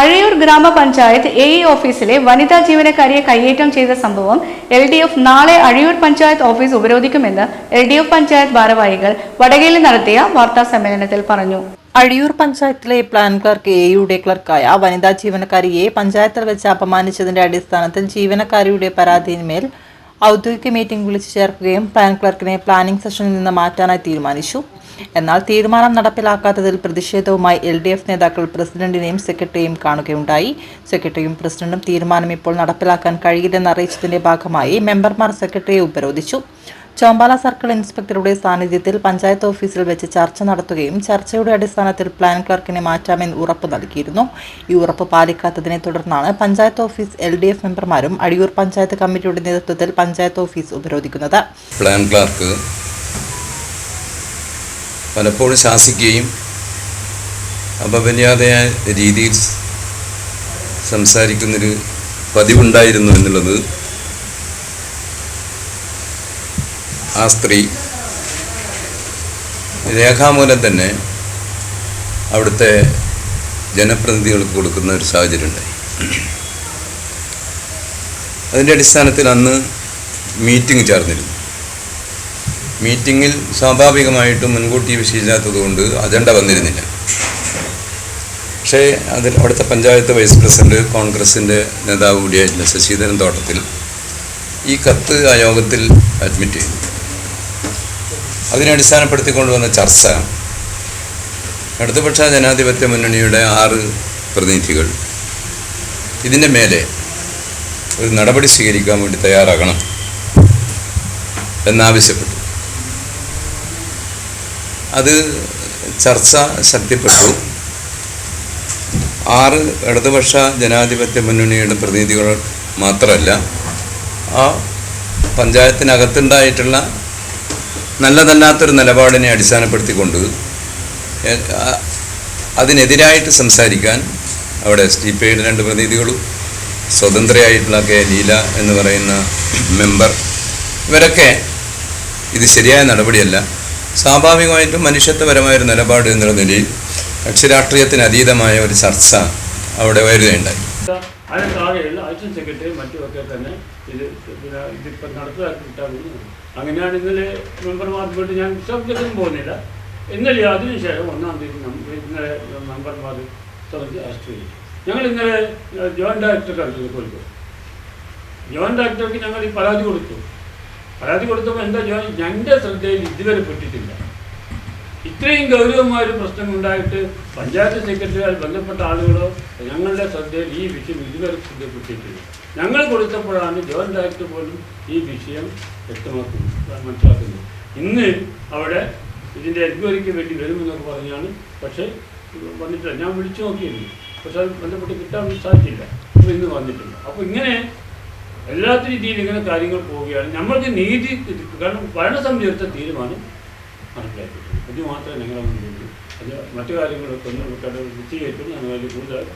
അഴയൂർ ഗ്രാമപഞ്ചായത്ത് A E ഓഫീസിലെ വനിതാ ജീവനക്കാരിയെ കയ്യേറ്റം ചെയ്ത സംഭവം എൽ ഡി എഫ് നാളെ അഴയൂർ പഞ്ചായത്ത് ഓഫീസ് ഉപരോധിക്കുമെന്ന് എൽ ഡി എഫ് പഞ്ചായത്ത് ഭാരവാഹികൾ വടകയിൽ നടത്തിയ വാർത്താ സമ്മേളനത്തിൽ പറഞ്ഞു. അഴിയൂർ പഞ്ചായത്തിലെ പ്ലാൻ ക്ലർക്ക് എയുടെ ക്ലർക്കായ വനിതാ ജീവനക്കാരിയെ പഞ്ചായത്തിൽ വെച്ച് അപമാനിച്ചതിന്റെ അടിസ്ഥാനത്തിൽ ജീവനക്കാരിയുടെ പരാതിയിന്മേൽ ഔദ്യോഗിക മീറ്റിംഗ് വിളിച്ചു ചേർക്കുകയും പ്ലാൻ ക്ലർക്കിനെ പ്ലാനിംഗ് സെഷനിൽ നിന്ന് മാറ്റാനായി തീരുമാനിച്ചു. എന്നാൽ തീരുമാനം നടപ്പിലാക്കാത്തതിൽ പ്രതിഷേധവുമായി എൽ ഡി എഫ് നേതാക്കൾ പ്രസിഡന്റിനെയും സെക്രട്ടറിയെയും കാണുകയുണ്ടായി. സെക്രട്ടറിയും പ്രസിഡന്റും തീരുമാനം ഇപ്പോൾ നടപ്പിലാക്കാൻ കഴിയില്ലെന്ന് അറിയിച്ചതിന്റെ ഭാഗമായി മെമ്പർമാർ സെക്രട്ടറിയെ ഉപരോധിച്ചു. ചോമ്പാല സർക്കിൾ ഇൻസ്പെക്ടറുടെ സാന്നിധ്യത്തിൽ പഞ്ചായത്ത് ഓഫീസിൽ വെച്ച് ചർച്ച നടത്തുകയും ചർച്ചയുടെ അടിസ്ഥാനത്തിൽ പ്ലാൻ ക്ലർക്കിനെ മാറ്റാമെന്ന് ഉറപ്പ് നൽകിയിരുന്നു. ഈ ഉറപ്പ് പാലിക്കാത്തതിനെ തുടർന്നാണ് panchayat office L D F മെമ്പർമാരും Adiyoor panchayat കമ്മിറ്റിയുടെ നേതൃത്വത്തിൽ പഞ്ചായത്ത് ഓഫീസ് ഉപരോധിക്കുന്നത്. പ്ലാൻ ക്ലർക്ക് പലപ്പോഴും ശാസിക്കുകയും അപമര്യാദയായ രീതിയിൽ സംസാരിക്കുന്നൊരു പതിവുണ്ടായിരുന്നു എന്നുള്ളത് ആ സ്ത്രീ രേഖാമൂലം തന്നെ അവിടുത്തെ ജനപ്രതിനിധികൾക്ക് കൊടുക്കുന്ന ഒരു സാഹചര്യം ഉണ്ടായി അതിന്റെ അടിസ്ഥാനത്തിൽ അന്ന് മീറ്റിംഗ് ചേർന്നിരുന്നു. മീറ്റിങ്ങിൽ സ്വാഭാവികമായിട്ടും മുൻകൂട്ടി വിശ്വസിക്കാത്തതുകൊണ്ട് അജണ്ട വന്നിരുന്നില്ല. പക്ഷേ അതിൽ അവിടുത്തെ പഞ്ചായത്ത് വൈസ് പ്രസിഡന്റ് കോൺഗ്രസിന്റെ നേതാവ് കൂടിയായിട്ടുള്ള ശശിധരൻ തോട്ടത്തിൽ ഈ കത്ത് ആ യോഗത്തിൽ അഡ്മിറ്റ് ചെയ്തു. അതിനെ അടിസ്ഥാനപ്പെടുത്തിക്കൊണ്ട് വന്ന ചർച്ച. ഇടതുപക്ഷ ജനാധിപത്യ മുന്നണിയുടെ ആറ് പ്രതിനിധികൾ ഇതിന്റെ മേലെ ഒരു നടപടി സ്വീകരിക്കാൻ വേണ്ടി തയ്യാറാകണം എന്നാവശ്യപ്പെട്ടു. അത് ചർച്ച ശക്തിപ്പെട്ടു. ആറ് ഇടതുപക്ഷ ജനാധിപത്യ മുന്നണിയുടെ പ്രതിനിധികൾ മാത്രമല്ല ആ പഞ്ചായത്തിനകത്തുണ്ടായിട്ടുള്ള നല്ലതല്ലാത്തൊരു നിലപാടിനെ അടിസ്ഥാനപ്പെടുത്തിക്കൊണ്ട് അതിനെതിരായിട്ട് സംസാരിക്കാൻ അവിടെ എസ് ഡി പിയുടെ രണ്ട് പ്രതിനിധികളും സ്വതന്ത്രയായിട്ടുള്ള കെ ലീല എന്ന് പറയുന്ന മെമ്പർ ഇവരൊക്കെ ഇത് ശരിയായ നടപടിയല്ല. സ്വാഭാവികമായിട്ടും മനുഷ്യത്വപരമായൊരു നിലപാട് എന്നുള്ള നിലയിൽ കക്ഷിരാഷ്ട്രീയത്തിന് അതീതമായ ഒരു ചർച്ച അവിടെ വരികയുണ്ടായി അതിന് താഴെയുള്ള അസിസ്റ്റന്റ് സെക്രട്ടറി മറ്റുമൊക്കെ തന്നെ ഇത് പിന്നെ ഇതിപ്പോൾ നടപ്പിലാക്കി കിട്ടാമെന്ന് അങ്ങനെയാണ് ഇന്നലെ മെമ്പർമാർക്ക് വേണ്ടി ഞാൻ സബ്ജക്റ്റും പോകുന്നില്ല. ഇന്നലെ അതിനുശേഷം ഒന്നാം തീയതി ഇന്നലെ മെമ്പർമാർ തുറന്ന് അറസ്റ്റ് ചെയ്തു. ഞങ്ങൾ ഇന്നലെ ജോയിന്റ് ഡയറക്ടർക്ക് അടുത്ത് കൊടുത്തു ജോയിന്റ് ഡയറക്ടർക്ക് ഞങ്ങൾ ഈ പരാതി കൊടുത്തു. പരാതി കൊടുത്തപ്പോൾ എന്താ ജോയിൻ ഞങ്ങളുടെ ശ്രദ്ധയിൽ ഇതുവരെ പെട്ടിട്ടില്ല. ഇത്രയും ഗൗരവമായ ഒരു പ്രശ്നം ഉണ്ടായിട്ട് പഞ്ചായത്ത് സെക്രട്ടറിയാൽ ബന്ധപ്പെട്ട ആളുകളോ ഞങ്ങളുടെ ശ്രദ്ധയിൽ ഈ വിഷയം ഇതുവരെ ശ്രദ്ധപ്പെട്ടിട്ടില്ല. ഞങ്ങൾ കൊടുത്തപ്പോഴാണ് ജോയിന്റ് ഡയറക്ടർ പോലും ഈ വിഷയം വ്യക്തമാക്കുന്നത് മനസ്സിലാക്കുന്നത് ഇന്ന് അവിടെ ഇതിന്റെ എൻക്വയറിക്ക് വേണ്ടി വരുമെന്നൊക്കെ പറഞ്ഞാണ്. പക്ഷേ വന്നിട്ടില്ല. ഞാൻ വിളിച്ചു നോക്കിയിരുന്നു. പക്ഷെ അത് ബന്ധപ്പെട്ട് കിട്ടാൻ സാധിച്ചില്ല. അപ്പോൾ ഇന്ന് വന്നിട്ടില്ല. അപ്പോൾ ഇങ്ങനെ എല്ലാത്ത രീതിയിൽ ഇങ്ങനെ കാര്യങ്ങൾ പോവുകയാണ്. നമ്മൾക്ക് നീതി കാരണം ഭരണസമിതി എടുത്ത തീരുമാനം നടപ്പിലാക്കിയിട്ടുണ്ട് ഇത് മാത്രമേ ഞങ്ങളെ മുന്നിലുള്ളൂ അത് മറ്റു കാര്യങ്ങളൊക്കെ ഒന്ന് വിശദീകരിക്കും ഞങ്ങൾ അതിൽ കൂടുതൽ